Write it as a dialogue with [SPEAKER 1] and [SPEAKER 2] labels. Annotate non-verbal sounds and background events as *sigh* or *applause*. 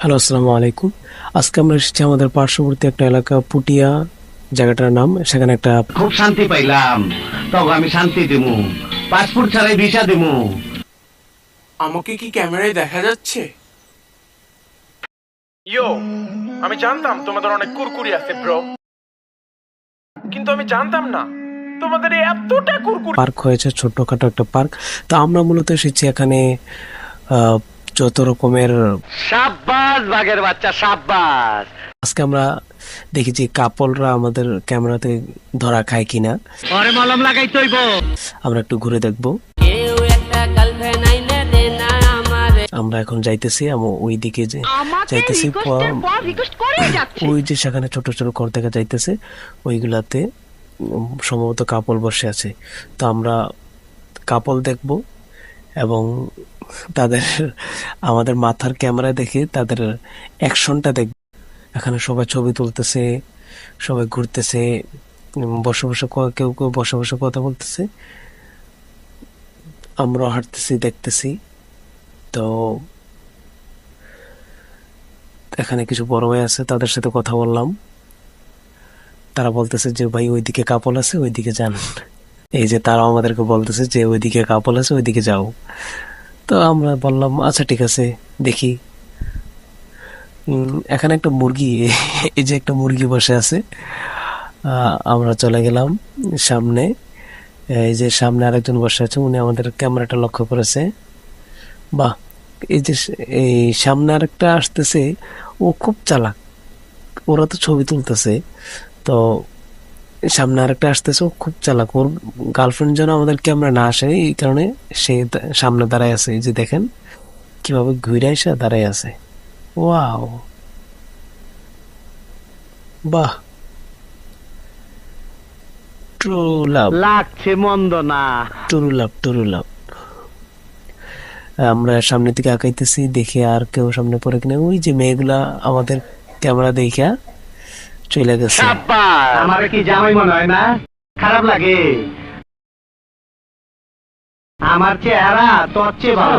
[SPEAKER 1] Hello আসসালামু আলাইকুম আজকে আমরা এসেছি আমাদের পার্শ্ববর্তী একটা এলাকা পুটিয়া। জায়গাটার নাম সেখানে একটা
[SPEAKER 2] খুব শান্তি পাইলাম। তবে আমি শান্তি দিমু। পাসপোর্ট ছাড়াই ভিসা দিমু।
[SPEAKER 3] আমাকে কি ক্যামেরায় দেখা যাচ্ছে?
[SPEAKER 4] ইয়ো আমি জানতাম তোমাদের অনেক কুরকুরি আছে ব্রো কিন্তু আমি জানতাম না তোমাদের এই এতটা কুরকুরি
[SPEAKER 1] পার্ক হয়েছে ছোট্টখাটো একটা পার্ক। তো আমরা মূলত এসেছি এখানে আহ, যত রকমের
[SPEAKER 2] সাব্বাস বাঘের বাচ্চা সাব্বাস।
[SPEAKER 1] আজকে আমরা দেখেছি কাপলরা আমাদের ক্যামেরাতে ধরা খায় কিনা।
[SPEAKER 2] পরে মলম লাগাই তৈব
[SPEAKER 1] আমরা একটু ঘুরে দেখব।
[SPEAKER 5] আমারে।
[SPEAKER 1] এখন যাইতেছি আমরা ওই দিকে যে যাইতেছি ওই যে সেখানে ছোট ছোট ঘর দেখা যাইতেছে ওইগুলাতে সম্ভবত কাপল বসে আছে। তো আমরা কাপল দেখব এবং তাদের, আমাদের মাথার ক্যামেরায় দেখে তাদের অ্যাকশনটা দেখব। এখানে সবাই ছবি তুলতেছে, সবাই ঘুরতেছে বসে বসে কেউ কেউ বসে বসে কথা বলতেছে। আমরা হাঁটতেছি, দেখতেছি। তো এখানে কিছু বড় ভাই আছে, তাদের সাথে কথা বললাম। তারা বলতেছে যে, ভাই, ওইদিকে কাপল আছে, ওইদিকে যান। এই যে তারা আমাদেরকে বলতেছে যে, ওইদিকে কাপল আছে, ওইদিকে যাও। তো আমরা বললাম আচ্ছা ঠিক আছে, দেখি। এখানে একটা মুরগি, *laughs* এই যে একটা মুরগি বসে আছে। আমরা চলে গেলাম সামনে। এই যে সামনে আরেকজন বসে আছে, উনি আমাদের ক্যামেরাটা লক্ষ্য করেছে। বাহ, এই যে এই সামনে আরেকটা আসতেছে, ও খুব চালাক। ওরা তো ছবি তুলতেছে। তো সামনে আরেকটা আসতেছে খুব চালাক। ওর গার্লফ্রেন্ড যেন আমাদের ক্যামেরা না আসে এই কারণে সে সামনে দাঁড়ায় আছে। এই যে দেখেন কীভাবে ঘুরে এসে দাঁড়ায় আছে। ওয়াও। বাহ। ট্রু লাভ
[SPEAKER 2] লাগছে মন্দ না।
[SPEAKER 1] টুরু লাভ টুরু লাভ আমরা সামনের দিকে আঁকাইতেছি দেখে আর কেউ সামনে পড়ে কিনা। ওই যে মেয়েগুলা আমাদের ক্যামেরা দেখা চলে গেছে।
[SPEAKER 2] আমার কি জামাই মনে হয় না? খারাপ লাগে। আমার চেহারা তোর চেয়ে ভালো।